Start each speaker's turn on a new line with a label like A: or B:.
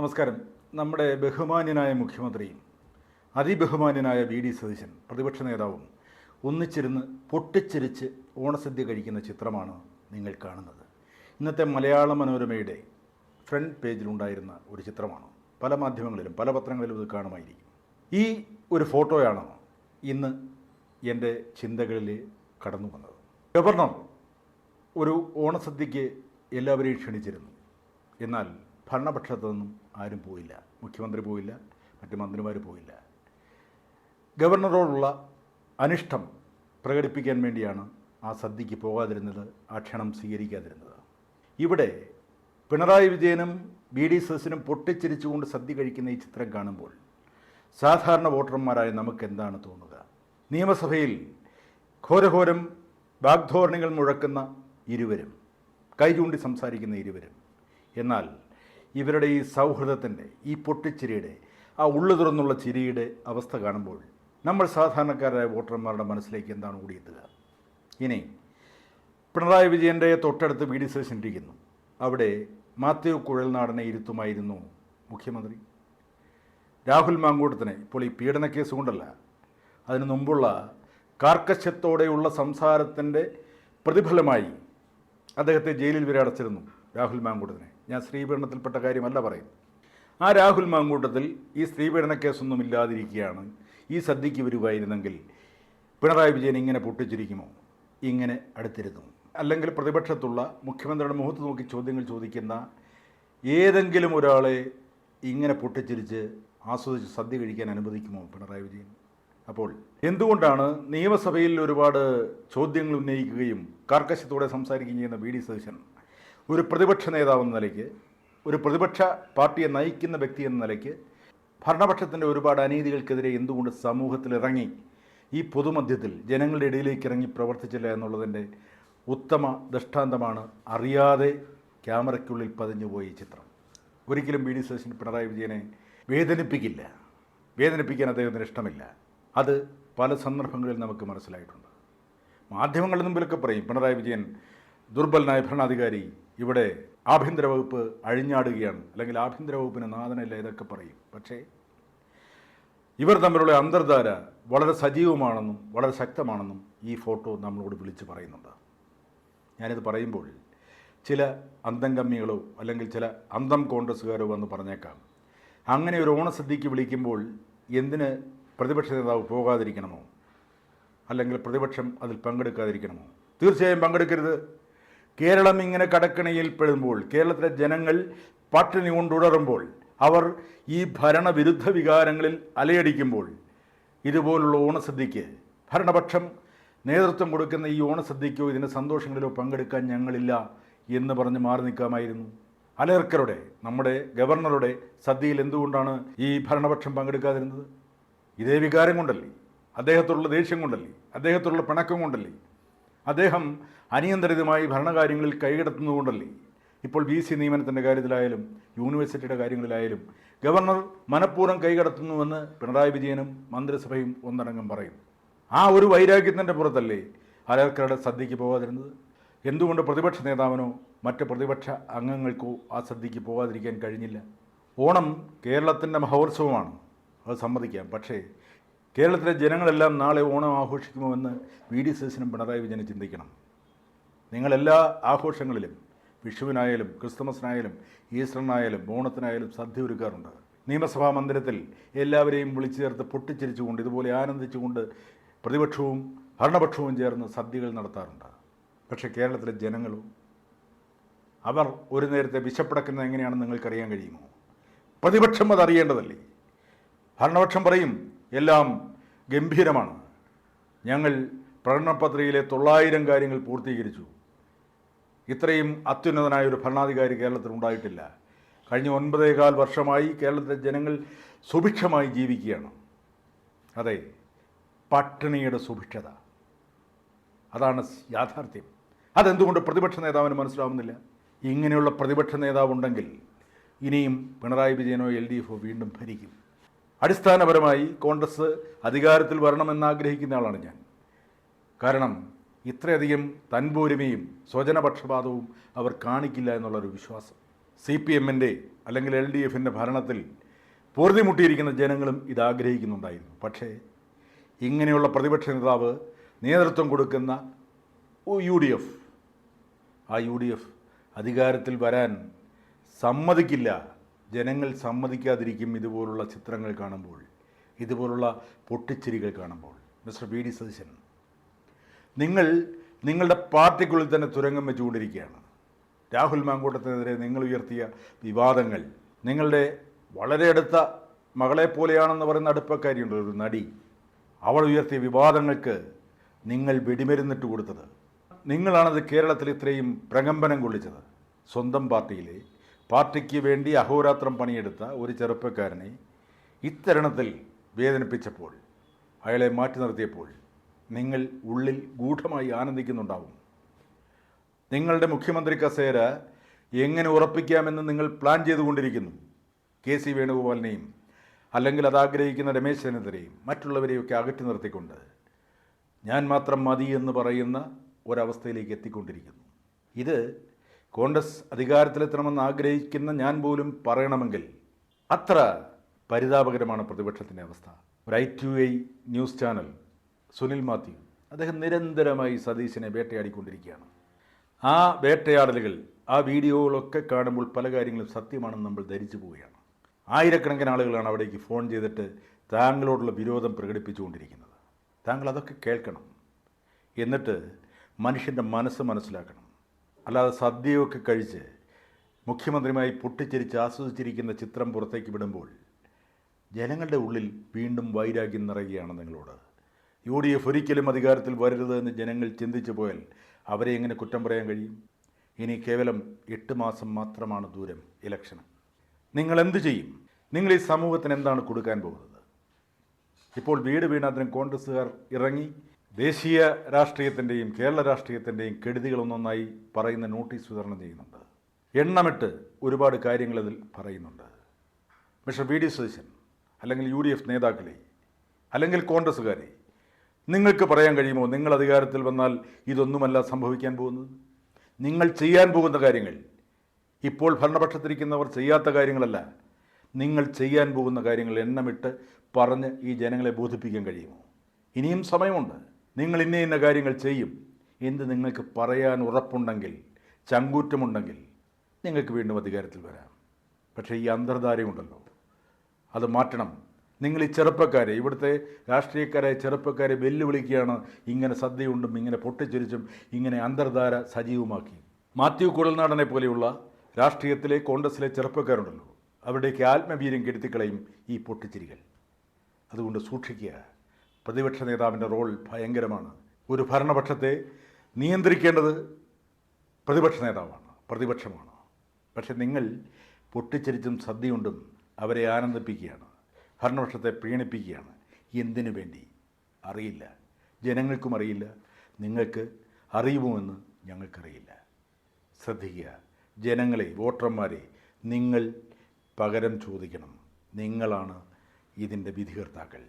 A: നമസ്കാരം. നമ്മുടെ ബഹുമാന്യനായ മുഖ്യമന്ത്രി അതിബഹുമാന്യനായ വി ഡി സതീശൻ പ്രതിപക്ഷ നേതാവും ഒന്നിച്ചിരുന്ന് പൊട്ടിച്ചിരിച്ച് ഓണസദ്യ കഴിക്കുന്ന ചിത്രമാണ് നിങ്ങൾ കാണുന്നത്. ഇന്നത്തെ മലയാള മനോരമയുടെ ഫ്രണ്ട് പേജിലുണ്ടായിരുന്ന ഒരു ചിത്രമാണ്. പല മാധ്യമങ്ങളിലും പല പത്രങ്ങളിലും ഇത് കാണുമായിരിക്കും. ഈ ഒരു ഫോട്ടോയാണ് ഇന്ന് എന്റെ ചിന്തകളിൽ കടന്നു വന്നത്. ഗവർണർ ഒരു ഓണസദ്യക്ക് എല്ലാവരെയും ക്ഷണിച്ചിരുന്നു. എന്നാൽ ഭരണപക്ഷത്തു നിന്നും ആരും പോയില്ല. മുഖ്യമന്ത്രി പോയില്ല മറ്റ് മന്ത്രിമാർ പോയില്ല. ഗവർണറോടുള്ള അനിഷ്ടം പ്രകടിപ്പിക്കാൻ വേണ്ടിയാണ് ആ സദ്യക്ക് പോകാതിരുന്നത് ആ ക്ഷണം സ്വീകരിക്കാതിരുന്നത്. ഇവിടെ പിണറായി വിജയനും ബി ഡി സസിനും പൊട്ടിച്ചിരിച്ചുകൊണ്ട് സദ്യ കഴിക്കുന്ന ഈ ചിത്രം കാണുമ്പോൾ സാധാരണ വോട്ടർമാരായ നമുക്ക് എന്താണ് തോന്നുക? നിയമസഭയിൽ ഘോരഘോരം വാഗ്ധോരണികൾ മുഴക്കുന്ന ഇരുവരും കൈചൂണ്ടി സംസാരിക്കുന്ന ഇരുവരും. എന്നാൽ ഇവരുടെ ഈ സൗഹൃദത്തിന്റെ ഈ പൊട്ടിച്ചിരിയുടെ ആ ഉള്ളു തുറന്നുള്ള ചിരിയുടെ അവസ്ഥ കാണുമ്പോൾ നമ്മൾ സാധാരണക്കാരായ വോട്ടർമാരുടെ മനസ്സിലേക്ക് എന്താണ് ഓടിയെത്തുക? ഇനി പിണറായി വിജയന്റെ തൊട്ടടുത്ത് വി ഡി സതീശൻ ഇരിക്കുന്നു. അവിടെ മാത്യു കുഴൽനാടനെ ഇരുത്തുമായിരുന്നു മുഖ്യമന്ത്രി. രാഹുൽ മാങ്കൂട്ടത്തിനെ ഇപ്പോൾ ഈ പീഡന കേസ് കൊണ്ടല്ല അതിനു മുമ്പുള്ള കാർക്കശ്യത്തോടെയുള്ള സംസാരത്തിന്റെ പ്രതിഫലമായി അദ്ദേഹത്തെ ജയിലിൽ വരെ അടച്ചിരുന്നു രാഹുൽ മാങ്കൂട്ടത്തിനെ. ഞാൻ സ്ത്രീപീഡനത്തിൽപ്പെട്ട കാര്യമല്ല പറയും. ആ രാഹുൽ മാങ്കൂട്ടത്തിൽ ഈ സ്ത്രീപീഡന കേസൊന്നും ഇല്ലാതിരിക്കുകയാണ്. ഈ സദ്യക്ക് വരുമായിരുന്നെങ്കിൽ പിണറായി വിജയൻ ഇങ്ങനെ പൊട്ടിച്ചിരിക്കുമോ? ഇങ്ങനെ അടുത്തിരുന്നു. അല്ലെങ്കിൽ പ്രതിപക്ഷത്തുള്ള മുഖ്യമന്ത്രിയുടെ മുഖത്ത് നോക്കി ചോദ്യങ്ങൾ ചോദിക്കുന്ന ഏതെങ്കിലും ഒരാളെ ഇങ്ങനെ പൊട്ടിച്ചിരിച്ച് ആസ്വദിച്ച് സദ്യ കഴിക്കാൻ അനുവദിക്കുമോ പിണറായി വിജയൻ? അപ്പോൾ എന്തുകൊണ്ടാണ് നിയമസഭയിൽ ഒരുപാട് ചോദ്യങ്ങൾ ഉന്നയിക്കുകയും കർക്കശത്തോടെ സംസാരിക്കുകയും ചെയ്യുന്ന വി ഡി സതീശൻ? ഒരു പ്രതിപക്ഷ നേതാവെന്ന നിലയ്ക്ക് ഒരു പ്രതിപക്ഷ പാർട്ടിയെ നയിക്കുന്ന വ്യക്തി എന്ന നിലയ്ക്ക് ഭരണപക്ഷത്തിന്റെ ഒരുപാട് അനീതികൾക്കെതിരെ എന്തുകൊണ്ട് സമൂഹത്തിൽ ഇറങ്ങി ഈ പൊതുമധ്യത്തിൽ ജനങ്ങളുടെ ഇടയിലേക്ക് ഇറങ്ങി പ്രവർത്തിച്ചില്ല എന്നുള്ളതിന്റെ ഉത്തമ ദൃഷ്ടാന്തമാണ് അറിയാതെ ക്യാമറയ്ക്കുള്ളിൽ പതിഞ്ഞുപോയ ചിത്രം. ഒരിക്കലും ബി ഡി സതീശൻ പിണറായി വിജയനെ വേദനിപ്പിക്കില്ല. വേദനിപ്പിക്കാൻ അദ്ദേഹത്തിന് ഇഷ്ടമില്ല. അത് പല സന്ദർഭങ്ങളിൽ നമുക്ക് മനസ്സിലായിട്ടുണ്ട്. മാധ്യമങ്ങളുടെ മുമ്പിലൊക്കെ പറയും പിണറായി വിജയൻ ദുർബലനായ ഭരണാധികാരി ഇവിടെ ആഭ്യന്തര വകുപ്പ് അഴിഞ്ഞാടുകയാണ്. അല്ലെങ്കിൽ ആഭ്യന്തര വകുപ്പിന് നാഥനല്ല ഇതൊക്കെ പറയും. പക്ഷേ ഇവർ തമ്മിലുള്ള അന്തർധാര വളരെ സജീവമാണെന്നും വളരെ ശക്തമാണെന്നും ഈ ഫോട്ടോ നമ്മളോട് വിളിച്ച് പറയുന്നുണ്ട്. ഞാനിത് പറയുമ്പോൾ ചില അന്തം കമ്മികളോ അല്ലെങ്കിൽ ചില അന്തം കോൺഗ്രസ്സുകാരോ വന്ന് പറഞ്ഞേക്കാം. അങ്ങനെ ഒരു ഓണസദ്യക്ക് വിളിക്കുമ്പോൾ എന്തിന് പ്രതിപക്ഷ നേതാവ് പോകാതിരിക്കണമോ? അല്ലെങ്കിൽ പ്രതിപക്ഷം അതിൽ പങ്കെടുക്കാതിരിക്കണമോ? തീർച്ചയായും പങ്കെടുക്കരുത്. കേരളം ഇങ്ങനെ കടക്കണിയിൽ പെടുമ്പോൾ കേരളത്തിലെ ജനങ്ങൾ പട്ടിണി കൊണ്ടുടറുമ്പോൾ അവർ ഈ ഭരണവിരുദ്ധ വികാരങ്ങളിൽ അലയടിക്കുമ്പോൾ ഇതുപോലുള്ള ഓണസദ്യക്ക് ഭരണപക്ഷം നേതൃത്വം കൊടുക്കുന്ന ഈ ഓണസദ്യക്കോ ഇതിന്റെ സന്തോഷങ്ങളിലോ പങ്കെടുക്കാൻ ഞങ്ങളില്ല എന്ന് പറഞ്ഞ് മാറി നിൽക്കാമായിരുന്നു. അലേർക്കരുടെ നമ്മുടെ ഗവർണറുടെ സദ്യയിൽ എന്തുകൊണ്ടാണ് ഈ ഭരണപക്ഷം പങ്കെടുക്കാതിരുന്നത്? ഇതേ വികാരം കൊണ്ടല്ലേ? അദ്ദേഹത്തോടുള്ള ദേഷ്യം കൊണ്ടല്ലേ? അദ്ദേഹത്തോടുള്ള പിണക്കം കൊണ്ടല്ലേ? അദ്ദേഹം അനിയന്ത്രിതമായി ഭരണകാര്യങ്ങളിൽ കൈകടത്തുന്നതുകൊണ്ടല്ലേ? ഇപ്പോൾ ബി സി നിയമനത്തിന്റെ കാര്യത്തിലായാലും യൂണിവേഴ്സിറ്റിയുടെ കാര്യങ്ങളിലായാലും ഗവർണർ മനഃപൂർവം കൈകടത്തുന്നുവെന്ന് പിണറായി വിജയനും മന്ത്രിസഭയും ഒന്നടങ്കം പറയും. ആ ഒരു വൈരാഗ്യത്തിന്റെ പുറത്തല്ലേ അലേർക്കറുടെ സദ്യയ്ക്ക് പോകാതിരുന്നത്? എന്തുകൊണ്ട് പ്രതിപക്ഷ നേതാവിനോ മറ്റ് പ്രതിപക്ഷ അംഗങ്ങൾക്കോ ആ സദ്യയ്ക്ക് പോകാതിരിക്കാൻ കഴിഞ്ഞില്ല? ഓണം കേരളത്തിന്റെ മഹോത്സവമാണ്. അത് സമ്മതിക്കാം. പക്ഷേ കേരളത്തിലെ ജനങ്ങളെല്ലാം നാളെ ഓണം ആഘോഷിക്കുമോ വി ഡി സതീശനും പിണറായി വിജയനും ചിന്തിക്കണം. നിങ്ങളെല്ലാ ആഘോഷങ്ങളിലും വിഷുവിനായാലും ക്രിസ്തുമസിനായാലും ഈസ്റ്ററിനായാലും ഓണത്തിനായാലും സദ്യ ഒരുക്കാറുണ്ട് നിയമസഭാ മന്ദിരത്തിൽ എല്ലാവരെയും വിളിച്ചു ചേർത്ത് പൊട്ടിച്ചിരിച്ചുകൊണ്ട് ഇതുപോലെ ആനന്ദിച്ചുകൊണ്ട് പ്രതിപക്ഷവും ഭരണപക്ഷവും ചേർന്ന് സദ്യകൾ നടത്താറുണ്ട്. പക്ഷേ കേരളത്തിലെ ജനങ്ങളും അവർ ഒരു നേരത്തെ വിശപ്പടക്കുന്നത് എങ്ങനെയാണെന്ന് നിങ്ങൾക്കറിയാൻ കഴിയുമോ? പ്രതിപക്ഷം അത് അറിയേണ്ടതല്ലേ ഭരണപക്ഷം പറയും എല്ലാം ഗംഭീരമാണ്. ഞങ്ങൾ പ്രകടനപത്രികയിലെ തൊള്ളായിരം കാര്യങ്ങൾ പൂർത്തീകരിച്ചു. ഇത്രയും അത്യുന്നതനായ ഒരു ഭരണാധികാരി കേരളത്തിൽ ഉണ്ടായിട്ടില്ല. കഴിഞ്ഞ ഒൻപതേകാൽ വർഷമായി കേരളത്തിലെ ജനങ്ങൾ സുഭിക്ഷമായി ജീവിക്കുകയാണ്. അതെ പട്ടിണിയുടെ സുഭിക്ഷത. അതാണ് യാഥാർത്ഥ്യം. അതെന്തുകൊണ്ട് പ്രതിപക്ഷ നേതാവിന് മനസ്സിലാവുന്നില്ല? ഇങ്ങനെയുള്ള പ്രതിപക്ഷ നേതാവുണ്ടെങ്കിൽ ഇനിയും പിണറായി വിജയനോ എൽ ഡി എഫോ വീണ്ടും ഭരിക്കും. അടിസ്ഥാനപരമായി കോൺഗ്രസ് അധികാരത്തിൽ വരണമെന്ന് ആഗ്രഹിക്കുന്ന ആളാണ് ഞാൻ. കാരണം ഇത്രയധികം തൻപോരുമയും സ്വജനപക്ഷപാതവും അവർ കാണിക്കില്ല എന്നുള്ളൊരു വിശ്വാസം. സി പി എമ്മിന്റെ അല്ലെങ്കിൽ എൽ ഡി എഫിന്റെ ഭരണത്തിൽ പൂർത്തിമുട്ടിയിരിക്കുന്ന ജനങ്ങളും ഇതാഗ്രഹിക്കുന്നുണ്ടായിരുന്നു. പക്ഷേ ഇങ്ങനെയുള്ള പ്രതിപക്ഷ നേതാവ് നേതൃത്വം കൊടുക്കുന്ന യു ഡി എഫ് ആ യു ഡി എഫ് അധികാരത്തിൽ വരാൻ സമ്മതിക്കില്ല ജനങ്ങൾ സമ്മതിക്കാതിരിക്കും ഇതുപോലുള്ള ചിത്രങ്ങൾ കാണുമ്പോൾ ഇതുപോലുള്ള പൊട്ടിച്ചിരികൾ കാണുമ്പോൾ. മിസ്റ്റർ വി ഡി സതീശൻ നിങ്ങൾ നിങ്ങളുടെ പാർട്ടിക്കുള്ളിൽ തന്നെ തുരങ്കം വെച്ചുകൊണ്ടിരിക്കുകയാണ്. രാഹുൽ മാങ്കൂട്ടത്തിനെതിരെ നിങ്ങൾ ഉയർത്തിയ വിവാദങ്ങൾ നിങ്ങളുടെ വളരെ അടുത്ത മകളെ പോലെയാണെന്ന് പറയുന്ന അടുപ്പക്കാരിയുണ്ട് ഒരു നടി. അവൾ ഉയർത്തിയ വിവാദങ്ങൾക്ക് നിങ്ങൾ വെടിമരുന്നിട്ട് കൊടുത്തത്. നിങ്ങളാണത് കേരളത്തിൽ ഇത്രയും പ്രകമ്പനം കൊള്ളിച്ചത്. സ്വന്തം പാർട്ടിയിലെ പാർട്ടിക്ക് വേണ്ടി അഹോരാത്രം പണിയെടുത്ത ഒരു ചെറുപ്പക്കാരനെ ഇത്തരണത്തിൽ വേദനിപ്പിച്ചപ്പോൾ അയാളെ മാറ്റി നിർത്തിയപ്പോൾ നിങ്ങൾ ഉള്ളിൽ ഗൂഢമായി ആനന്ദിക്കുന്നുണ്ടാവും. നിങ്ങളുടെ മുഖ്യമന്ത്രി കസേര എങ്ങനെ ഉറപ്പിക്കാമെന്ന് നിങ്ങൾ പ്ലാൻ ചെയ്തുകൊണ്ടിരിക്കുന്നു. കെ സി വേണുഗോപാലിനെയും അല്ലെങ്കിൽ അതാഗ്രഹിക്കുന്ന രമേശ് ചെന്നിത്തലയും മറ്റുള്ളവരെയൊക്കെ അകറ്റി നിർത്തിക്കൊണ്ട് ഞാൻ മാത്രം മതി എന്ന് പറയുന്ന ഒരവസ്ഥയിലേക്ക് എത്തിക്കൊണ്ടിരിക്കുന്നു. ഇത് കോൺഗ്രസ് അധികാരത്തിലെത്തണമെന്ന് ആഗ്രഹിക്കുന്ന ഞാൻ പോലും പറയണമെങ്കിൽ അത്ര പരിതാപകരമാണ് പ്രതിപക്ഷത്തിന്റെ അവസ്ഥ. ഒരു I two I news channel Sunil Mathew. അദ്ദേഹം നിരന്തരമായി സതീശനെ വേട്ടയാടിക്കൊണ്ടിരിക്കുകയാണ്. ആ വേട്ടയാടലുകൾ ആ വീഡിയോകളൊക്കെ കാണുമ്പോൾ പല കാര്യങ്ങളും സത്യമാണെന്ന് നമ്മൾ ധരിച്ചു പോവുകയാണ്. ആയിരക്കണക്കിന് ആളുകളാണ് അവിടേക്ക് ഫോൺ ചെയ്തിട്ട് താങ്കളോടുള്ള വിരോധം പ്രകടിപ്പിച്ചുകൊണ്ടിരിക്കുന്നത്. താങ്കൾ അതൊക്കെ കേൾക്കണം. എന്നിട്ട് മനുഷ്യന്റെ മനസ്സ് മനസ്സിലാക്കണം. അല്ലാതെ സദ്യയൊക്കെ കഴിച്ച് മുഖ്യമന്ത്രിയുമായി പൊട്ടിച്ചിരിച്ച് ആസ്വദിച്ചിരിക്കുന്ന ചിത്രം പുറത്തേക്ക് വിടുമ്പോൾ ജനങ്ങളുടെ ഉള്ളിൽ വീണ്ടും വൈരാഗ്യം നിറയുകയാണ് നിങ്ങളോട്. യു ഡി എഫ് ഒരിക്കലും അധികാരത്തിൽ വരരുത് എന്ന് ജനങ്ങൾ ചിന്തിച്ചു പോയാൽ അവരെ എങ്ങനെ കുറ്റം പറയാൻ കഴിയും? ഇനി കേവലം എട്ട് മാസം മാത്രമാണ് ദൂരം ഇലക്ഷന് നിങ്ങൾ എന്ത് ചെയ്യും? നിങ്ങൾ ഈ സമൂഹത്തിന് എന്താണ് കൊടുക്കാൻ പോകുന്നത്? ഇപ്പോൾ വീട് വീണതിനും കോൺഗ്രസ്സുകാർ ഇറങ്ങി ദേശീയ രാഷ്ട്രീയത്തിന്റെയും കേരള രാഷ്ട്രീയത്തിന്റെയും കെടുതികളൊന്നൊന്നായി പറയുന്ന നോട്ടീസ് വിതരണം ചെയ്യുന്നുണ്ട്. എണ്ണമിട്ട് ഒരുപാട് കാര്യങ്ങൾ ഇതിൽ പറയുന്നുണ്ട്. മിസ്റ്റർ വി ഡി സതീശൻ അല്ലെങ്കിൽ യു ഡി എഫ് നേതാക്കളെ അല്ലെങ്കിൽ കോൺഗ്രസ്സുകാരെ നിങ്ങൾക്ക് പറയാൻ കഴിയുമോ നിങ്ങൾ അധികാരത്തിൽ വന്നാൽ ഇതൊന്നുമല്ല സംഭവിക്കാൻ പോകുന്നത്? നിങ്ങൾ ചെയ്യാൻ പോകുന്ന കാര്യങ്ങൾ ഇപ്പോൾ ഭരണപക്ഷത്തിരിക്കുന്നവർ ചെയ്യാത്ത കാര്യങ്ങളല്ല നിങ്ങൾ ചെയ്യാൻ പോകുന്ന കാര്യങ്ങൾ എണ്ണമിട്ട് പറഞ്ഞ് ഈ ജനങ്ങളെ ബോധിപ്പിക്കാൻ കഴിയുമോ? ഇനിയും സമയമുണ്ട്. നിങ്ങൾ ഇന്ന ഇന്ന കാര്യങ്ങൾ ചെയ്യും. എന്ത് നിങ്ങൾക്ക് പറയാൻ ഉറപ്പുണ്ടെങ്കിൽ ചങ്കൂറ്റമുണ്ടെങ്കിൽ നിങ്ങൾക്ക് വീണ്ടും അധികാരത്തിൽ വരാം. പക്ഷേ ഈ അന്തർധാരയുണ്ടല്ലോ. അത് മാറ്റണം. നിങ്ങൾ ഈ ചെറുപ്പക്കാരെ ഇവിടുത്തെ രാഷ്ട്രീയക്കാരെ ചെറുപ്പക്കാരെ വെല്ലുവിളിക്കുകയാണ്. ഇങ്ങനെ സദ്യയുണ്ടും ഇങ്ങനെ പൊട്ടിച്ചിരിച്ചും ഇങ്ങനെ അന്തർധാര സജീവമാക്കി. മാത്യു കുഴൽനാടനെ പോലെയുള്ള രാഷ്ട്രീയത്തിലെ കോൺഗ്രസിലെ ചെറുപ്പക്കാരുണ്ടല്ലോ. അവരുടെയൊക്കെ ആത്മവീര്യം കെടുത്തിക്കളയും ഈ പൊട്ടിച്ചിരികൾ. അതുകൊണ്ട് സൂക്ഷിക്കുക. പ്രതിപക്ഷ നേതാവിന്റെ റോൾ ഭയങ്കരമാണ്. ഒരു ഭരണപക്ഷത്തെ നിയന്ത്രിക്കേണ്ടത് പ്രതിപക്ഷ നേതാവാണ് പ്രതിപക്ഷമാണ്. പക്ഷെ നിങ്ങൾ പൊട്ടിച്ചിരിച്ചും സദ്യയുണ്ടും അവരെ ആനന്ദിപ്പിക്കുകയാണ് ഭരണപക്ഷത്തെ പ്രീണിപ്പിക്കുകയാണ്. എന്തിനു വേണ്ടി? അറിയില്ല. ജനങ്ങൾക്കും അറിയില്ല. നിങ്ങൾക്ക് അറിയുമോയെന്ന് ഞങ്ങൾക്കറിയില്ല. ശ്രദ്ധിക്കുക ജനങ്ങളെ വോട്ടർമാരെ നിങ്ങൾ പകരം ചോദിക്കണം. നിങ്ങളാണ് ഇതിന്റെ വിധികർത്താക്കൾ.